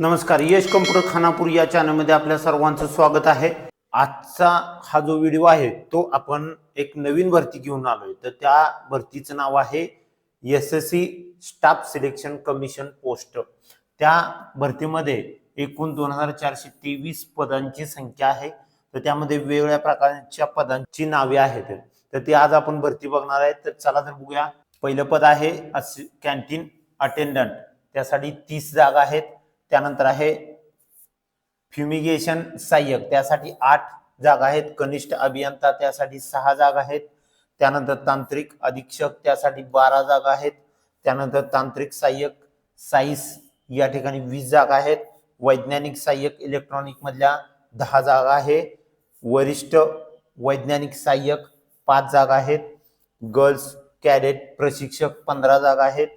नमस्कार यश कम्प्युटर खानापूर या चॅनलमध्ये आपल्या सर्वांचं स्वागत आहे. आजचा हा जो व्हिडिओ आहे तो आपण एक नवीन भरती घेऊन आलोय. तर त्या भरतीचं नाव आहे S S C staff selection commission post त्या भरतीमध्ये एकूण दोन हजार चारशे तेवीस पदांची संख्या आहे. तर त्यामध्ये वेगवेगळ्या प्रकारच्या पदांची नावे आहेत. तर ते आज आपण भरती बघणार आहे. तर चला तर बघूया. पहिलं पद आहे कॅन्टीन अटेंडंट त्यासाठी तीस जागा आहेत. त्यानंतर आहे फ्युमिगेशन सहाय्यक. त्यासाठी आठ जागा आहेत. कनिष्ठ अभियंता त्यासाठी सहा जागा आहेत. त्यानंतर तांत्रिक अधीक्षक त्यासाठी बारा जागा आहेत. त्यानंतर तांत्रिक सहाय्यक साईस या ठिकाणी वीस जागा आहेत. वैज्ञानिक सहाय्यक इलेक्ट्रॉनिक मधल्या दहा जागा आहे. वरिष्ठ वैज्ञानिक सहाय्यक पाच जागा आहेत. गर्ल्स कॅडेट प्रशिक्षक पंधरा जागा आहेत.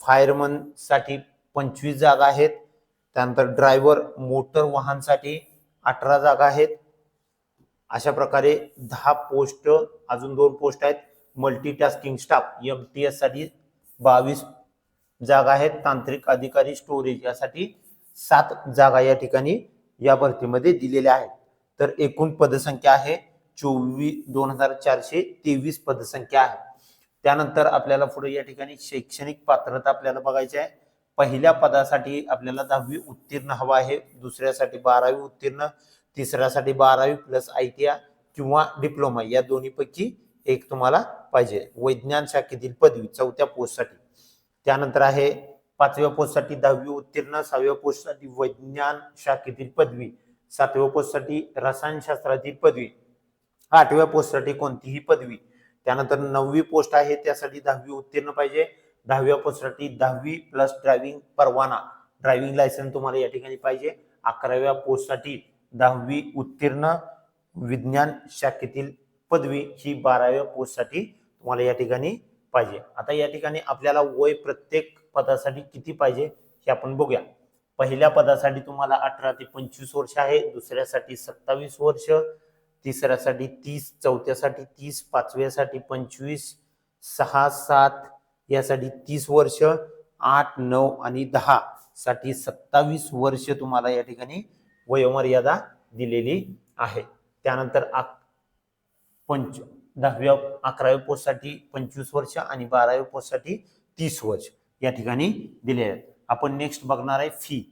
फायरमनसाठी पंचवीस जागा आहेत. त्यानंतर ड्रायव्हर मोटर वाहनसाठी अठरा जागा आहेत. अशा प्रकारे दहा पोस्ट अजून दोन पोस्ट आहेत. मल्टीटास्किंग स्टाफ एम टी एससाठी बावीस जागा आहेत. तांत्रिक अधिकारी स्टोरेज यासाठी सात जागा या ठिकाणी या भरतीमध्ये दिलेल्या आहेत. तर एकूण पदसंख्या आहे. चोवीस दोन हजार चारशे तेवीस पदसंख्या आहे. त्यानंतर आपल्याला पुढे या ठिकाणी शैक्षणिक पात्रता आपल्याला बघायची आहे. पहिल्या पदासाठी आपल्याला दहावी उत्तीर्ण हवा आहे. दुसऱ्यासाठी बारावी उत्तीर्ण तिसऱ्यासाठी बारावी प्लस आय टी आय किंवा डिप्लोमा या दोन्हीपैकी एक तुम्हाला पाहिजे. वैज्ञान शाखेतील पदवी चौथ्या पोस्टसाठी. त्यानंतर आहे पाचव्या पोस्टसाठी दहावी उत्तीर्ण सहाव्या पोस्टसाठी वैज्ञान शाखेतील पदवी सातव्या पोस्टसाठी रसायनशास्त्रातील पदवी आठव्या पोस्टसाठी कोणतीही पदवी. त्यानंतर नववी पोस्ट आहे त्यासाठी दहावी उत्तीर्ण पाहिजे. दहाव्या पोस्टसाठी दहावी प्लस ड्रायव्हिंग परवाना. ड्रायव्हिंग लायसन्स तुम्हाला या ठिकाणी पाहिजे. अकराव्या पोस्टसाठी दहावी उत्तीर्ण विज्ञान शाखेतील पदवी ही बाराव्या पोस्टसाठी तुम्हाला या ठिकाणी पाहिजे. आता या ठिकाणी आपल्याला वय प्रत्येक पदासाठी किती पाहिजे हे आपण बघूया. पहिल्या पदासाठी तुम्हाला अठरा ते पंचवीस वर्ष आहे दुसऱ्यासाठी सत्तावीस वर्ष तिसऱ्यासाठी तीस चौथ्यासाठी तीस पाचव्यासाठी पंचवीस सहा सात यासाठी तीस वर्ष आठ नऊ आणि दहा साठी सत्तावीस वर्ष तुम्हाला या ठिकाणी वयोमर्यादा दिलेली आहे. त्यानंतर आक- पंच दहाव्या अकराव्या पोस्टसाठी पंचवीस वर्ष आणि बाराव्या पोस्टसाठी तीस वर्ष या ठिकाणी दिले आहेत. आपण नेक्स्ट बघणार आहे फी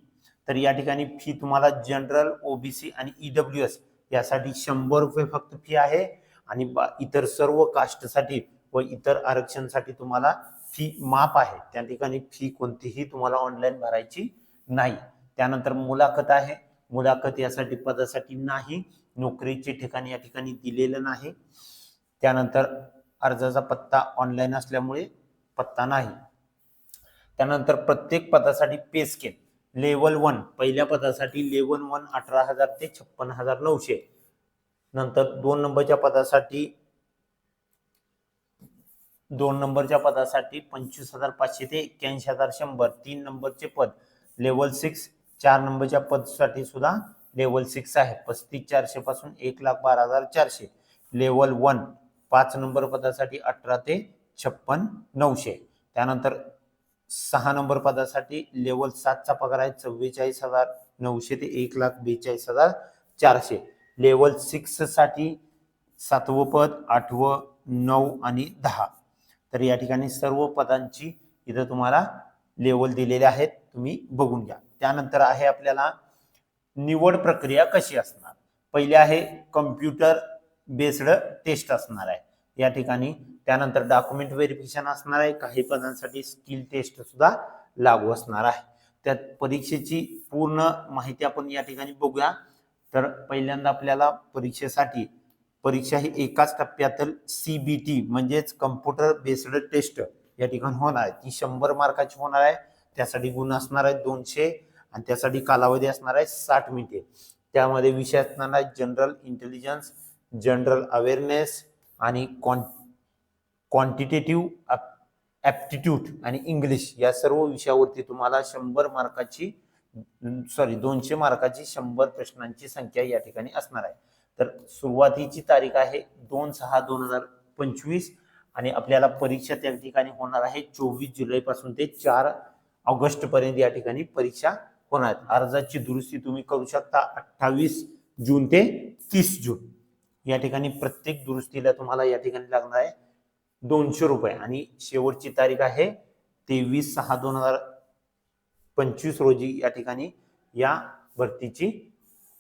तर या ठिकाणी फी तुम्हाला जनरल ओबीसी आणि ईडब्ल्यू एस यासाठी शंभर रुपये फक्त फी आहे आणि बा- इतर सर्व कास्टसाठी व इतर आरक्षणसाठी तुम्हाला फी माफ आहे. त्या ठिकाणी फी कोणतीही तुम्हाला ऑनलाईन भरायची नाही. त्यानंतर मुलाखत आहे. मुलाखत यासाठी पदासाठी नाही. नोकरीचे ठिकाणी या ठिकाणी दिलेलं नाही. त्यानंतर अर्जाचा पत्ता ऑनलाईन असल्यामुळे पत्ता नाही. त्यानंतर प्रत्येक पदासाठी पे स्केल लेवल वन पहिल्या पदासाठी लेवल वन अठरा हजार ते छप्पन हजार नऊशे. नंतर दोन नंबरच्या पदासाठी दोन नंबरच्या पदासाठी पंचवीस हजार पाचशे ते एक्क्याऐंशी हजार शंभर. तीन नंबरचे पद लेवल सिक्स चार नंबरच्या पदसाठी सुद्धा लेवल सिक्स आहे. पस्तीस चारशे पासून एक लाख बारा हजार चारशे. लेवल वन पाच नंबर पदासाठी अठरा ते छप्पन नऊशे. त्यानंतर सहा नंबर पदासाठी लेवल सातचा पगार आहे चव्वेचाळीस हजार नऊशे ते एक लाख बेचाळीस हजार चारशे. लेवल सिक्ससाठी सातवं पद आठवं नऊ आणि दहा. तर या ठिकाणी सर्व पदांची इथं तुम्हाला लेवल दिलेले आहेत. तुम्ही बघून घ्या. त्यानंतर आहे आपल्याला निवड प्रक्रिया कशी असणार? पहिले आहे कम्प्युटर बेस्ड टेस्ट असणार आहे. या ठिकाणी त्यानंतर डॉक्युमेंट व्हेरिफिकेशन असणार आहे. काही पदांसाठी स्किल टेस्ट सुद्धा लागू असणार आहे. त्यात परीक्षेची पूर्ण माहिती आपण या ठिकाणी बघूया. तर पहिल्यांदा आपल्याला परीक्षेसाठी परीक्षा ही एकाच टप्प्यातील सीबीटी म्हणजेच कम्प्युटर बेस्ड टेस्ट या ठिकाणी होणार आहे. ती शंभर मार्काची होणार आहे. त्यासाठी गुण असणार आहे दोनशे आणि त्यासाठी कालावधी असणार आहे साठ मिनिटे. त्यामध्ये विषय असणार आहे जनरल इंटेलिजन्स जनरल अवेअरनेस आणि कॉन क्वांटिटेटिव्ह ॲप्टिट्यूड आणि इंग्लिश या सर्व विषयावरती तुम्हाला शंभर मार्काची सॉरी दोनशे मार्काची शंभर प्रश्नांची संख्या या ठिकाणी असणार आहे. तर सुरुवातीची तारीख आहे दोन सहा दोन हजार पंचवीस आणि आपल्याला परीक्षा त्या ठिकाणी होणार आहे चोवीस जुलैपासून ते चार ऑगस्ट पर्यंत या ठिकाणी परीक्षा होणार आहेत. अर्जाची दुरुस्ती तुम्ही करू शकता अठ्ठावीस जून ते तीस जून. या ठिकाणी प्रत्येक दुरुस्तीला तुम्हाला या ठिकाणी लागणार आहे दोनशे रुपये आणि शेवटची तारीख आहे तेवीस सहा दोन हजार पंचवीस रोजी या ठिकाणी या भरतीची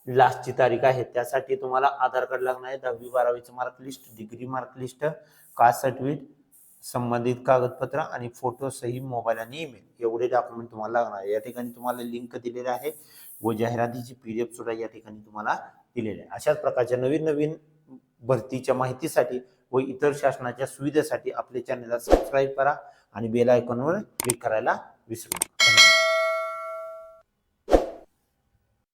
लास्टची तारीख आहे. त्यासाठी तुम्हाला आधार कार्ड लागणार आहे. दहावी बारावीचं mark list degree mark list caste certificate संबंधित कागदपत्र आणि फोटो सही मोबाईल आणि ईमेल एवढे डॉक्युमेंट तुम्हाला लागणार आहे. या ठिकाणी तुम्हाला लिंक दिलेले आहे. व जाहिरातीची पी डी एफ सुद्धा या ठिकाणी तुम्हाला दिलेली आहे. अशाच प्रकारच्या नवीन नवीन भरतीच्या माहितीसाठी व इतर शासनाच्या सुविधेसाठी आपल्या चॅनलला सबस्क्राईब करा आणि बेल आयकॉनवर क्लिक करायला विसरू नका.